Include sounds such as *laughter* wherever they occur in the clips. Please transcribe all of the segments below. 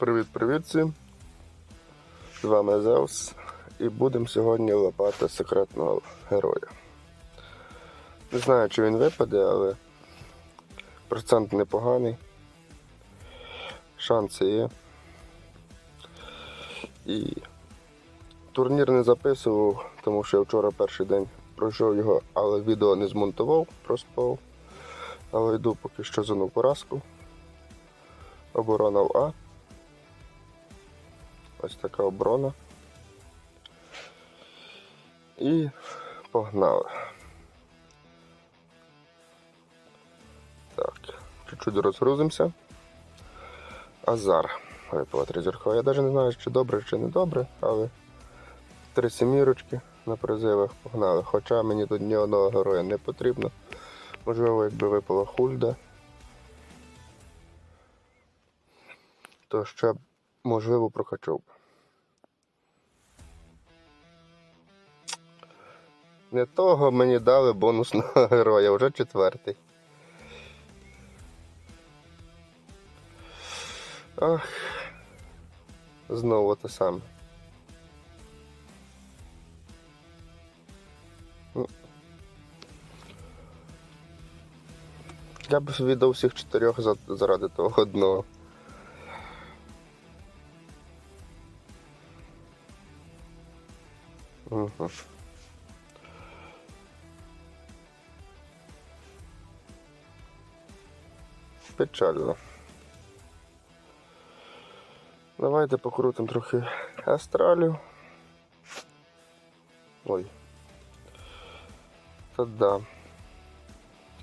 Привіт-привіт всім! З вами Зевс і будемо сьогодні лапати секретного героя. Не знаю, чи він випаде, але процент непоганий. Шанси є. І турнір не записував, тому що я вчора перший день пройшов його, але відео не змонтував, проспав. Але йду поки що за поразку. Оборона в А. Ось така оборона. І погнали. Так, чуть-чуть розгрузимося. Азар. Випала зіркова. Я навіть не знаю, чи добре, чи не добре, але три сімірочки на призивах погнали. Хоча мені тут ні одного героя не потрібно. Можливо, якби випала хульда. То ще б, можливо прокачав. Не того мені дали бонусного *laughs* героя, вже четвертий. Ах, знову те саме. Я б віддав всіх чотирьох заради того одного. Угу. Печально. Давайте покрутимо трохи астралів. Ой. Та да.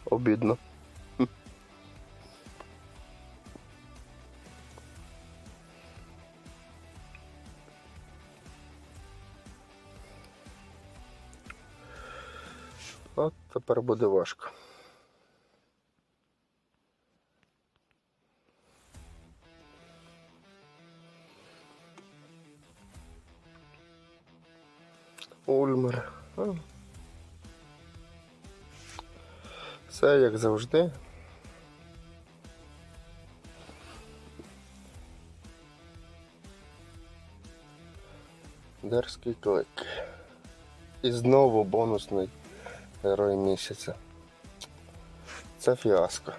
Обідно. От тепер буде важко. Ульмер. Все як завжди. Дерзкий клик. І знову бонусний герой місяця. Це фіаско.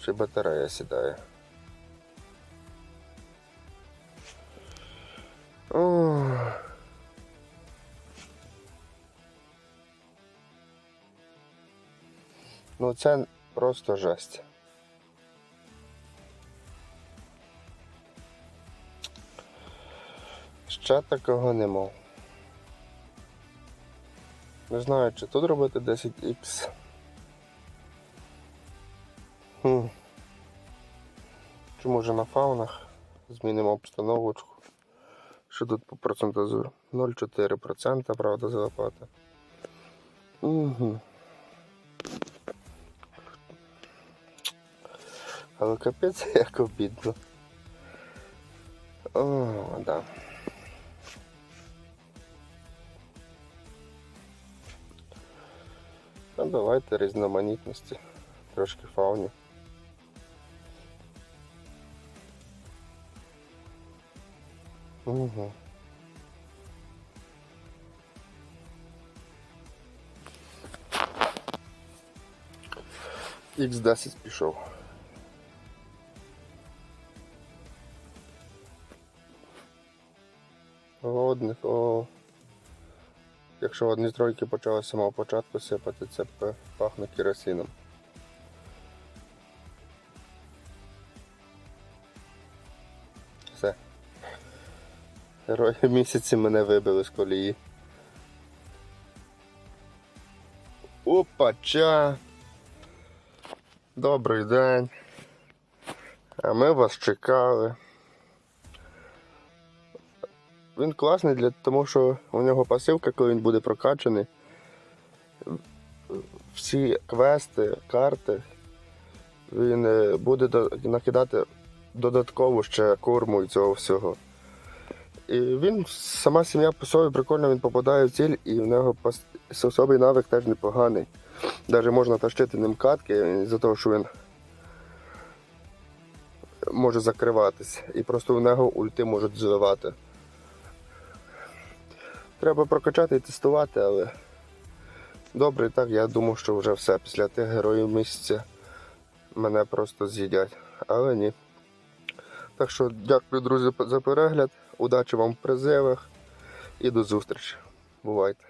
Ще батарея сідає. Ох. Ну це просто жесть. Ще такого не мав. Не знаю, чи тут робити 10х. Хм. Чи може на фаунах змінимо обстановочку. Що тут по процентазу? 0,4%, правда, залопати. Угу. Але капець *laughs* як обідно. О, да. Ну, давайте різноманітності. Трошки фауні. Угу. Х10 пішов. Голодних, о. Якщо одні з тройки почали з самого початку сипати, це пахне керосином. Все. Герої місяці мене вибили з колії. Опача! Добрий день. А ми вас чекали. Він класний для тому, що у нього пасивка, коли він буде прокачаний. Всі квести, карти, він е, буде накидати додатково ще корму і цього всього. І він, сама сім'я по собі прикольно, він попадає в ціль, і в нього особий навик теж непоганий. Навіть можна тащити ним катки, за того, що він може закриватись, і просто в нього ульти можуть зливати. Треба прокачати і тестувати, але добре, так я думав, що вже все. Після тих героїв місяця мене просто з'їдять. Але ні. Так що дякую, друзі, за перегляд. Удачі вам в призивах і до зустрічі. Бувайте!